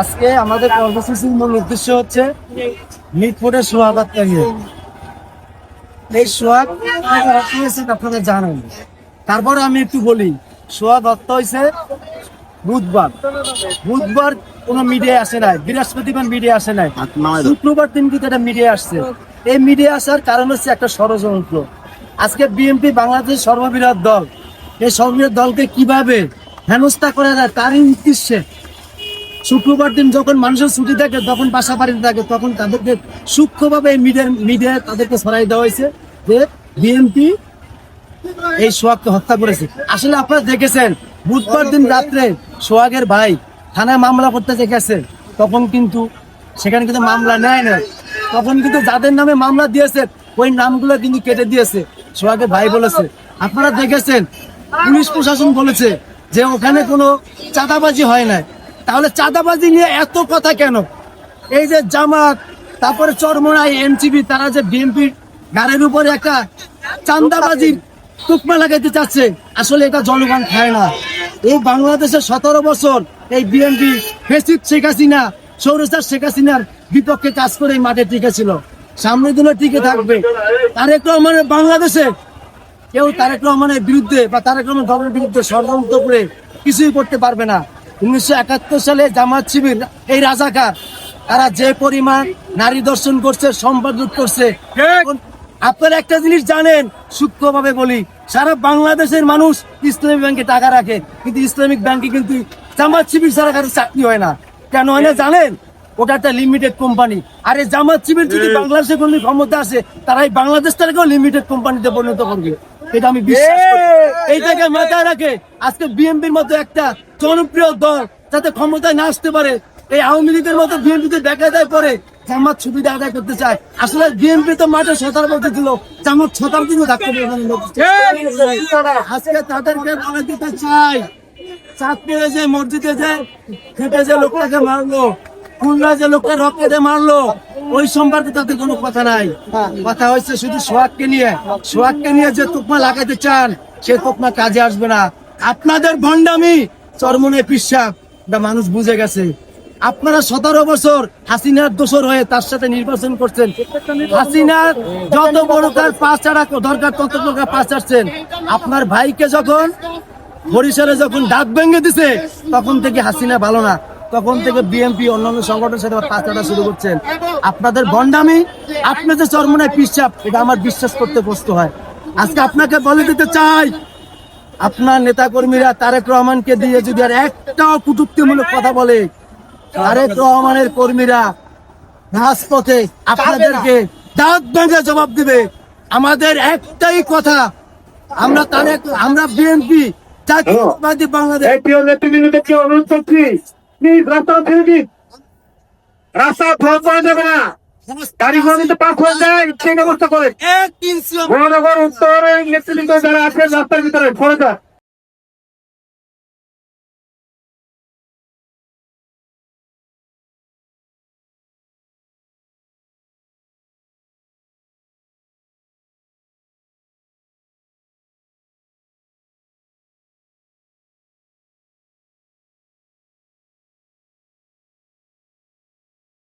আজকে আমাদের কর্মসূচির মূল উদ্দেশ্য হচ্ছে মিটফোর্ডের সোহাগ নিয়ে। এই সোহাগ আপনারা জানেন। তারপরে আমি একটু বলি সোহাগ হত্যা হয়েছে বুধবার। বুধবার কোনো মিডিয়া আসে নাই, বৃহস্পতিবার মিডিয়া আসে নাই। শুক্রবার দিন কিন্তু এটা মিডিয়া আসছে। এই মিডিয়া আসার কারণ হচ্ছে একটা ষড়যন্ত্র। আজকে বিএনপি বাংলাদেশের সর্ববৃহৎ দল। এই সর্ববৃহৎ দলকে কীভাবে হেনস্থা করা যায় তারই উদ্দেশ্যে শুক্রবার দিন যখন মানুষের ছুটি থাকে তখন বাসা বাড়িতে থাকে, তখন তাদেরকে সূক্ষ্মভাবে এই মিডিয়া তাদেরকে ছড়াই দেওয়া হয়েছে যে বিএনপি এই সোহাগকে হত্যা করেছে। আসলে আপনারা দেখেছেন, বুধবার দিন রাত্রে সোহাগের ভাই থানায় মামলা করতে গেছে তখন কিন্তু সেখানে কিন্তু মামলা নেয় না তখন কিন্তু যাদের নামে মামলা দিয়েছে, ওই নামগুলো কিন্তু কেটে দিয়েছে, সোহাগের ভাই বলেছে। আপনারা দেখেছেন, পুলিশ প্রশাসন বলেছে যে ওখানে কোনো চাঁদাবাজি হয় নাই। তাহলে চাঁদাবাজি নিয়ে এত কথা কেন? এই যে জামাত, তারপরে চরমনাই, এমসিবি, তারা যে বিএনপির গাড়ির উপরে একটা চান্দাবাজির টুকমা লাগাইতে চাচ্ছে, আসলে এটা জনগণ খায় না। এই বাংলাদেশের সতেরো বছর এই বিএনপি ফেসিদ শেখ হাসিনা সৌরস্টার শেখ হাসিনার বিপক্ষে কাজ করে মাঠে টিকে ছিল। সামনের দিনে টিকে থাকবে। তারেক রহমানের বাংলাদেশে কেউ তারেক রহমানের বিরুদ্ধে বা তারেক রহমান দলের বিরুদ্ধে ষড়যন্ত্র করে কিছুই করতে পারবে না। উনিশশো একাত্তর সালে জামাত শিবির এই রাজাকার তারা যে পরিমাণ নারী দর্শন করছে সম্পাদক করছে। আপনারা একটা জিনিস জানেন সূক্ষ্মভাবে বলি সারা বাংলাদেশের মানুষ ইসলামিক ব্যাংকে টাকা রাখে কিন্তু ইসলামিক ব্যাংকে কিন্তু জামাত শিবির সারা কারও চাকরি হয় না। কেন হয় না জানেন? ওটা একটা লিমিটেড কোম্পানি আর এই জামাত শিবির যদি বাংলাদেশে কোনো ক্ষমতা আসে তারাই বাংলাদেশ তারাকেও লিমিটেড কোম্পানিতে পরিণত করবে। এটা আমি বিশ্বাস করি। এইটাকে মাথায় রাখে আজকে বিএনপির মতো একটা জনপ্রিয় দল যাতে ক্ষমতায় না আসতে পারে এই আওয়ামী লীগের মতো বিএনপিতে দেখা দেয় পরে জামাত সুবিধা আদায় করতে চায়। আসলে বিএনপি তো মাঠে সতার বলতে ছিল জামাত সতার দিনও থাকতে আজকে তাদেরকে বলে দিতে চাই চাঁদপুরে যে মসজিদে যে খেটে যে লোকটাকে মারলো খুলনা যে লোকটা রক্তে মারলো ওই সম্পর্কে তাদের কোনো কথা নাই। কথা হচ্ছে শুধু নিয়ে। নিয়ে যে তোকমা লাগাতে চান সে তোকমা কাজে আসবে না। আপনাদের ভণ্ডামি চরমনে পিসাব মানুষ বুঝে গেছে। আপনারা সতেরো বছর হাসিনার দোষর হয়ে তার সাথে নির্বাচন করছেন। হাসিনার যত বড় তার পাঁচ ছাড়া দরকার তত প্রকার পাঁচ ছাড়ছেন আপনার ভাইকে যখন বরিশালে যখন ডাক ভেঙে দিছে তখন থেকে হাসিনা ভালো না। তখন থেকে বিএনপি অন্যান্য সংগঠনের সাথে পাঁচটা শুরু করছেন। আপনাদের বন্ডামি আপনাদের চরমনায় পিসাব এটা আমার বিশ্বাস করতে কষ্ট হয়। আজকে আপনাকে বলে দিতে চাই আপনার নেতা কর্মীরা তারেক রহমানকে দিয়ে যদি আর একটাও কুটুক্তিমূলক কথা বলে তারেক রহমানের কর্মীরা রাজপথে আপনাদেরকে দাঁত ভেঙে জবাব দিবে। আমাদের একটাই কথা আমরা তারেক আমরা বিএনপি জাতীয়তাবাদী বাংলাদেশ। অনুরোধ করছি প্লিজ রাস্তা ছেড়ে দিন রাস্তা ফল করা যাবে না। গাড়িগুলো কিন্তু পাক হয়ে যায় সেই ব্যবস্থা করে। এক ইঞ্চিও মহানগর উত্তরের নেতৃবৃন্দ যারা আছেন রাস্তার ভিতরে ফোন